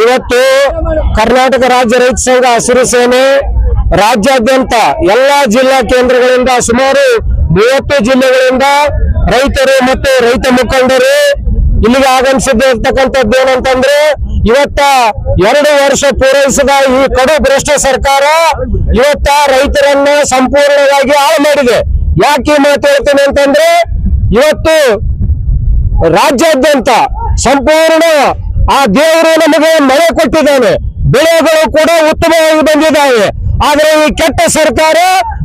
ಇವತ್ತು ಕರ್ನಾಟಕ ರಾಜ್ಯ ರೈತ ಸಂಘ ಹಸಿರು ಸೇನೆ ರಾಜ್ಯಾದ್ಯಂತ ಎಲ್ಲಾ ಜಿಲ್ಲಾ ಕೇಂದ್ರಗಳಿಂದ ಸುಮಾರು ಮೂವತ್ತು ಜಿಲ್ಲೆಗಳಿಂದ ರೈತರು ಮತ್ತು ರೈತ ಮುಖಂಡರು ಇಲ್ಲಿಗೆ ಆಗಮಿಸಿದ್ದಿರ್ತಕ್ಕಂಥದ್ದು ಏನಂತಂದ್ರೆ ಇವತ್ತ ಎರಡು ವರ್ಷ ಪೂರೈಸಿದ ಈ ಕಡು ಭ್ರಷ್ಟ ಸರ್ಕಾರ ಇವತ್ತ ರೈತರನ್ನ ಸಂಪೂರ್ಣವಾಗಿ ಹಾಳು ಮಾಡಿದೆ. ಯಾಕೆ ಮಾತು ಅಂತಂದ್ರೆ ಇವತ್ತು ರಾಜ್ಯಾದ್ಯಂತ ಸಂಪೂರ್ಣ ಆ ದೇವರು ನಮಗೆ ಮಳೆ ಕೊಟ್ಟಿದ್ದಾನೆ. ಬೆಳೆಗಳು ಕೂಡ ಉತ್ತಮವಾಗಿ ಬಂದಿದ್ದಾವೆ. ಆದ್ರೆ ಈ ಕೆಟ್ಟ ಸರ್ಕಾರ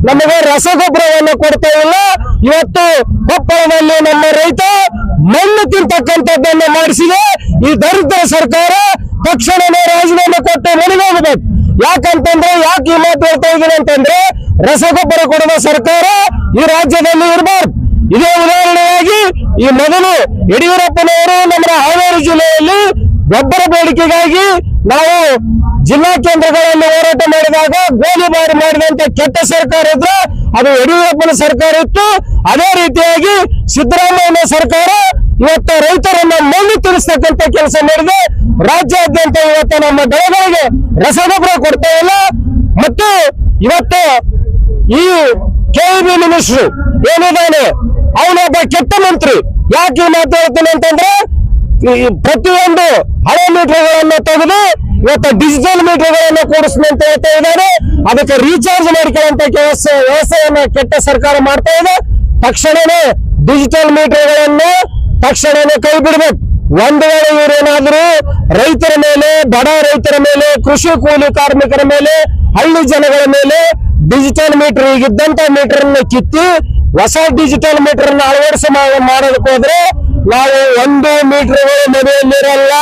ನಮಗೆ ರಸಗೊಬ್ಬರವನ್ನು ಕೊಡ್ತಾ ಇಲ್ಲ. ಇವತ್ತು ಕೊಪ್ಪಳದಲ್ಲಿ ನಮ್ಮ ರೈತ ಮಣ್ಣು ತಿಂತಕ್ಕಂಥದ್ದನ್ನು ಮಾಡಿಸಿದೆ. ಈ ದರಿದ್ರ ಸರ್ಕಾರ ತಕ್ಷಣವೇ ರಾಜೀನಾಮೆ ಕೊಟ್ಟು ಮನೆಗೆ ಯಾಕಂತಂದ್ರೆ ಯಾಕೆ ಈ ಮಾತು ಹೇಳ್ತಾ ಇದ್ದೀನಿ ಅಂತಂದ್ರೆ ರಸಗೊಬ್ಬರ ಕೊಡುವ ಸರ್ಕಾರ ಈ ರಾಜ್ಯದಲ್ಲಿ ಇರಬಾರ್ದು. ಇದೇ ಉದಾಹರಣೆಯಾಗಿ ಈ ಮೊದಲು ಯಡಿಯೂರಪ್ಪನವರು ನಮ್ಮ ಹಾವೇರಿ ಜಿಲ್ಲೆಯಲ್ಲಿ ಗೊಬ್ಬರ ಬೇಡಿಕೆಗಾಗಿ ನಾವು ಜಿಲ್ಲಾ ಕೇಂದ್ರಗಳಲ್ಲಿ ಹೋರಾಟ ಮಾಡಿದಾಗ ಗೋಲಿಬಾರಿ ಮಾಡಿದಂತ ಕೆಟ್ಟ ಸರ್ಕಾರ ಇದ್ರೆ ಅದು ಯಡಿಯೂರಪ್ಪನ ಸರ್ಕಾರ ಇತ್ತು. ಅದೇ ರೀತಿಯಾಗಿ ಸಿದ್ದರಾಮಯ್ಯನ ಸರ್ಕಾರ ಇವತ್ತು ರೈತರನ್ನ ಮಣ್ಣು ತಿಳಿಸ್ತಕ್ಕಂತ ಕೆಲಸ ಮಾಡಿದೆ. ರಾಜ್ಯಾದ್ಯಂತ ಇವತ್ತು ನಮ್ಮ ಬೆಳೆಗಳಿಗೆ ರಸಗೊಬ್ಬರ ಕೊಡ್ತಾ ಇಲ್ಲ. ಮತ್ತು ಇವತ್ತು ಈ ಕೆಇಬಿ ಮಿನಿಸ್ಟ್ರು ಏನಿದ್ದಾನೆ, ಅವನೊಬ್ಬ ಕೆಟ್ಟ ಮಂತ್ರಿ. ಯಾಕೆ ಮಾತಾಡ್ತೀನಿ ಮಾತು ಅಂತಂದ್ರೆ ಪ್ರತಿಯೊಂದು ಹಳೆ ಮೀಟರ್ಗಳನ್ನು ತೆಗೆದು ಇವತ್ತು ಡಿಜಿಟಲ್ ಮೀಟರ್ಗಳನ್ನು ಕೂಡಿಸ್ಲಿ ಅಂತ ಹೇಳ್ತಾ ಇದ್ದಾರೆ. ಅದಕ್ಕೆ ರೀಚಾರ್ಜ್ ಮಾಡಿಕೊಳ್ಳುವಂತ ಕೆಲಸ ವ್ಯವಸ್ಥೆಯನ್ನ ಕೆಟ್ಟ ಸರ್ಕಾರ ಮಾಡ್ತಾ ಇದೆ. ತಕ್ಷಣವೇ ಡಿಜಿಟಲ್ ಮೀಟರ್ಗಳನ್ನು ತಕ್ಷಣವೇ ಕೈ ಬಿಡಬೇಕು. ಒಂದು ವೇಳೆ ಇವರೇನಾದ್ರೂ ರೈತರ ಮೇಲೆ, ಬಡ ರೈತರ ಮೇಲೆ, ಕೃಷಿ ಕೂಲಿ ಕಾರ್ಮಿಕರ ಮೇಲೆ, ಹಳ್ಳಿ ಜನಗಳ ಮೇಲೆ ಡಿಜಿಟಲ್ ಮೀಟರ್ ಈಗಿದ್ದಂತ ಮೀಟರ್ ಕಿತ್ತಿ ಹೊಸ ಡಿಜಿಟಲ್ ಮೀಟರ್ ಅನ್ನು ಅಳವಡಿಸಿ ಮಾಡೋದಕ್ಕೆ ಹೋದ್ರೆ ನಾವು ಒಂದು ಮೀಟರ್ಗಳು ಮನೆಯಲ್ಲಿರಲ್ಲ.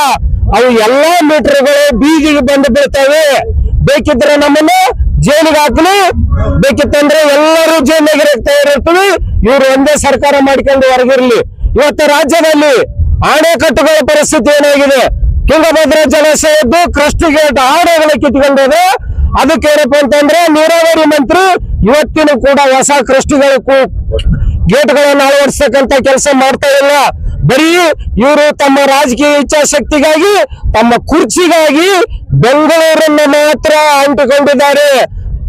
ಅವು ಎಲ್ಲಾ ಮೀಟರ್ಗಳು ಬೀದಿಗೆ ಬಂದು ಬಿಡ್ತವೆ ಬೇಕಿದ್ರೆ ನಮ್ಮನ್ನು ಜೈಲಿಗೆ ಹಾಕಲಿ. ಬೇಕಿತ್ತಂದ್ರೆ ಎಲ್ಲರೂ ಜೈಲಿಗೆ ತಯಾರಿರ್ತೀವಿ ಇವ್ರು ಒಂದೇ ಸರ್ಕಾರ ಮಾಡ್ಕೊಂಡು ಹೊರಗಿರ್ಲಿ. ಇವತ್ತು ರಾಜ್ಯದಲ್ಲಿ ಅಣೆಕಟ್ಟುಗಳ ಪರಿಸ್ಥಿತಿ ಏನಾಗಿದೆ? ತುಂಗಭದ್ರಾ ಜಲಾಶಯದ್ದು ಕ್ರಸ್ಟ್ ಗೇಟ್ ಆಣೆಗಳು ಕಿತ್ಕೊಂಡದೆ. ಅದಕ್ಕೆ ಏನಪ್ಪ ಅಂತಂದ್ರೆ ನೀರಾವರಿ ಮಂತ್ರಿ ಇವತ್ತಿನ ಕೂಡ ಹೊಸ ಕ್ರಸ್ಟ್ಗಳು ಗೇಟ್ಗಳನ್ನು ಅಳವಡಿಸತಕ್ಕಂತ ಕೆಲಸ ಮಾಡ್ತಾ ಇಲ್ಲ. ಬರೀ ಇವರು ತಮ್ಮ ರಾಜಕೀಯ ಇಚ್ಛಾಶಕ್ತಿಗಾಗಿ, ತಮ್ಮ ಕುರ್ಚಿಗಾಗಿ ಬೆಂಗಳೂರನ್ನು ಮಾತ್ರ ಅಂಟಿಕೊಂಡಿದ್ದಾರೆ.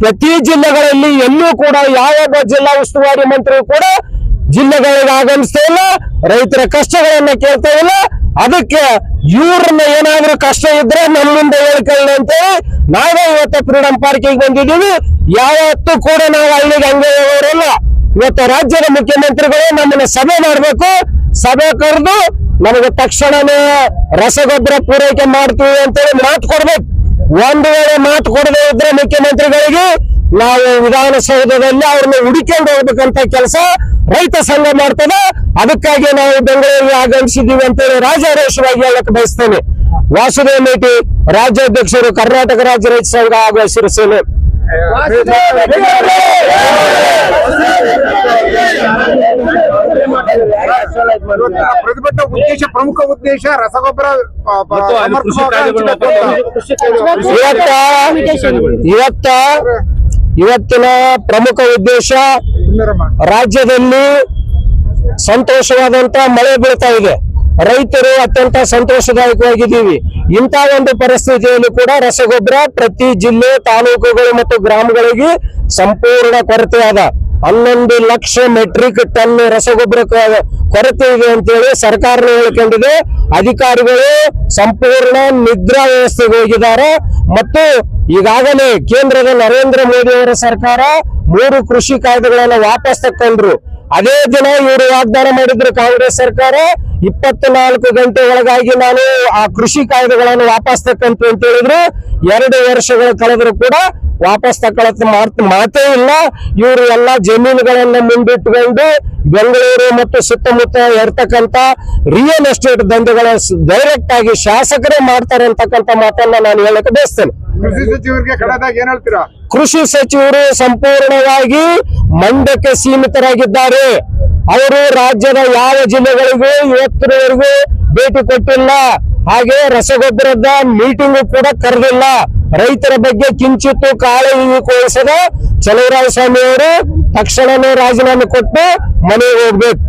ಪ್ರತಿ ಜಿಲ್ಲೆಗಳಲ್ಲಿ ಎಲ್ಲೂ ಕೂಡ ಯಾವೊಬ್ಬ ಜಿಲ್ಲಾ ಉಸ್ತುವಾರಿ ಮಂತ್ರಿ ಕೂಡ ಜಿಲ್ಲೆಗಳಿಗೆ ಆಗಮಿಸ್ತಾ ಇಲ್ಲ, ರೈತರ ಕಷ್ಟಗಳನ್ನ ಕೇಳ್ತಾ ಇಲ್ಲ. ಅದಕ್ಕೆ ಇವ್ರನ್ನ ಏನಾದ್ರೂ ಕಷ್ಟ ಇದ್ರೆ ನಮ್ಮಿಂದ ಹೇಳ್ಕೊಳ್ಳಿ ಅಂತೇಳಿ ನಾವೇ ಇವತ್ತು ಫ್ರೀಡಂ ಪಾರ್ಕಿಗೆ ಬಂದಿದ್ದೀವಿ. ಯಾವತ್ತೂ ಕೂಡ ನಾವು ಹಳ್ಳಿಗೆ ಹಂಗೆ ಹೋಗೋರಲ್ಲ. ಇವತ್ತು ರಾಜ್ಯದ ಮುಖ್ಯಮಂತ್ರಿಗಳು ನಮ್ಮನ್ನ ಸಭೆ ಮಾಡಬೇಕು. ಸಭೆ ಕರೆದು ನಮಗೆ ತಕ್ಷಣನೇ ರಸಗೊಬ್ಬರ ಪೂರೈಕೆ ಮಾಡ್ತೀವಿ ಅಂತೇಳಿ ಮಾತು ಕೊಡ್ಬೇಕು. ಒಂದು ವೇಳೆ ಮಾತು ಕೊಡದೇ ಇದ್ರೆ ಮುಖ್ಯಮಂತ್ರಿಗಳಿಗೆ ನಾವು ವಿಧಾನಸೌಧದಲ್ಲಿ ಅವ್ರನ್ನ ಹುಡುಕೊಂಡು ಹೋಗ್ಬೇಕಂತ ಕೆಲಸ ರೈತ ಸಂಘ ಮಾಡ್ತದೆ. ಅದಕ್ಕಾಗಿ ನಾವು ಬೆಂಗಳೂರಿಗೆ ಆಗಮಿಸಿದ್ದೀವಿ ಅಂತೇಳಿ ರಾಜಾರೋಷವಾಗಿ ಹೇಳಕ್ ಬಯಸ್ತೇನೆ. ವಾಸುದೇವ ಮೇಟಿ ರಾಜ್ಯಾಧ್ಯಕ್ಷರು ಕರ್ನಾಟಕ ರಾಜ್ಯ ರೈತ ಸಂಘ ಹಾಗೂ ಹಸಿರು ಸೇನೆ. ಪ್ರತಿಭಟನಾ ಉದ್ದೇಶ ಪ್ರಮುಖ ಉದ್ದೇಶ ರಸಗೊಬ್ಬರ. ಇವತ್ತ ಇವತ್ತ ಇವತ್ತಿನ ಪ್ರಮುಖ ಉದ್ದೇಶ. ರಾಜ್ಯದಲ್ಲಿ ಸಂತೋಷವಾದಂತ ಮಳೆ ಬೀಳ್ತಾ ಇದೆ ರೈತರು ಅತ್ಯಂತ ಸಂತೋಷದಾಯಕವಾಗಿದ್ದೀವಿ. ಇಂತಹ ಒಂದು ಪರಿಸ್ಥಿತಿಯಲ್ಲಿ ಕೂಡ ರಸಗೊಬ್ಬರ ಪ್ರತಿ ಜಿಲ್ಲೆ, ತಾಲೂಕುಗಳು ಮತ್ತು ಗ್ರಾಮಗಳಿಗೆ ಸಂಪೂರ್ಣ ಕೊರತೆಯಾದ ಹನ್ನೊಂದು ಲಕ್ಷ ಮೆಟ್ರಿಕ್ ಟನ್ ರಸಗೊಬ್ಬರ ಕೊರತೆ ಇದೆ ಅಂತೇಳಿ ಸರ್ಕಾರ ಹೇಳ್ಕೊಂಡಿದೆ. ಅಧಿಕಾರಿಗಳು ಸಂಪೂರ್ಣ ನಿದ್ರಾ ವ್ಯವಸ್ಥೆಗೆ ಹೋಗಿದ್ದಾರೆ. ಮತ್ತು ಈಗಾಗಲೇ ಕೇಂದ್ರದ ನರೇಂದ್ರ ಮೋದಿ ಅವರ ಸರ್ಕಾರ ಮೂರು ಕೃಷಿ ಕಾಯ್ದೆಗಳನ್ನು ವಾಪಸ್ ತಕ್ಕೊಂಡ್ರು. ಅದೇ ದಿನ ಇವರು ವಾಗ್ದಾನ ಮಾಡಿದ್ರು ಕಾಂಗ್ರೆಸ್ ಸರ್ಕಾರ. ಇಪ್ಪತ್ನಾಲ್ಕು ಗಂಟೆ ಒಳಗಾಗಿ ನಾನು ಆ ಕೃಷಿ ಕಾಯ್ದೆಗಳನ್ನು ವಾಪಸ್ ತಕ್ಕಂತು ಅಂತ ಹೇಳಿದ್ರು. ಎರಡು ವರ್ಷಗಳ ಕಳೆದ್ರು ಕೂಡ ವಾಪಸ್ ತಗೊಳತ್ ಮಾತ್ ಮಾತೇ ಇಲ್ಲ. ಇವರು ಎಲ್ಲ ಜಮೀನುಗಳನ್ನ ಮುಂದಿಟ್ಟುಕೊಂಡು ಬೆಂಗಳೂರು ಮತ್ತು ಸುತ್ತಮುತ್ತ ಇರ್ತಕ್ಕಂತ ರಿಯಲ್ ಎಸ್ಟೇಟ್ ದಂಧೆಗಳ ಡೈರೆಕ್ಟ್ ಆಗಿ ಶಾಸಕರೇ ಮಾಡ್ತಾರೆ ಅಂತಕ್ಕಂಥ ಮಾತನ್ನ ನಾನು ಹೇಳಕ್ಕೆ ಬಯಸ್ತೇನೆ. ಕೃಷಿ ಸಚಿವರಿಗೆ ಕಡದಾಗ ಏನ್ ಹೇಳ್ತೀರಾ? ಕೃಷಿ ಸಚಿವರು ಸಂಪೂರ್ಣವಾಗಿ ಮಂಡ್ಯಕ್ಕೆ ಸೀಮಿತರಾಗಿದ್ದಾರೆ. ಅವರು ರಾಜ್ಯದ ಯಾವ ಜಿಲ್ಲೆಗಳಿಗೂ ಇವತ್ತಿನವರೆಗೂ ಭೇಟಿ ಕೊಟ್ಟಿಲ್ಲ. ಹಾಗೆ ರಸಗೊಬ್ಬರದ ಮೀಟಿಂಗ್ ಕೂಡ ಕರೆದಿಲ್ಲ. ರೈತರ ಬಗ್ಗೆ ಕಿಂಚಿತ್ತು ಕಾಳಜಿ ವಹಿಸದ ಚಲುವರಾಯ ಸ್ವಾಮಿ ಅವರು ತಕ್ಷಣವೇ ರಾಜೀನಾಮೆ ಕೊಟ್ಟು ಮನೆಗೆ ಹೋಗ್ಬೇಕು.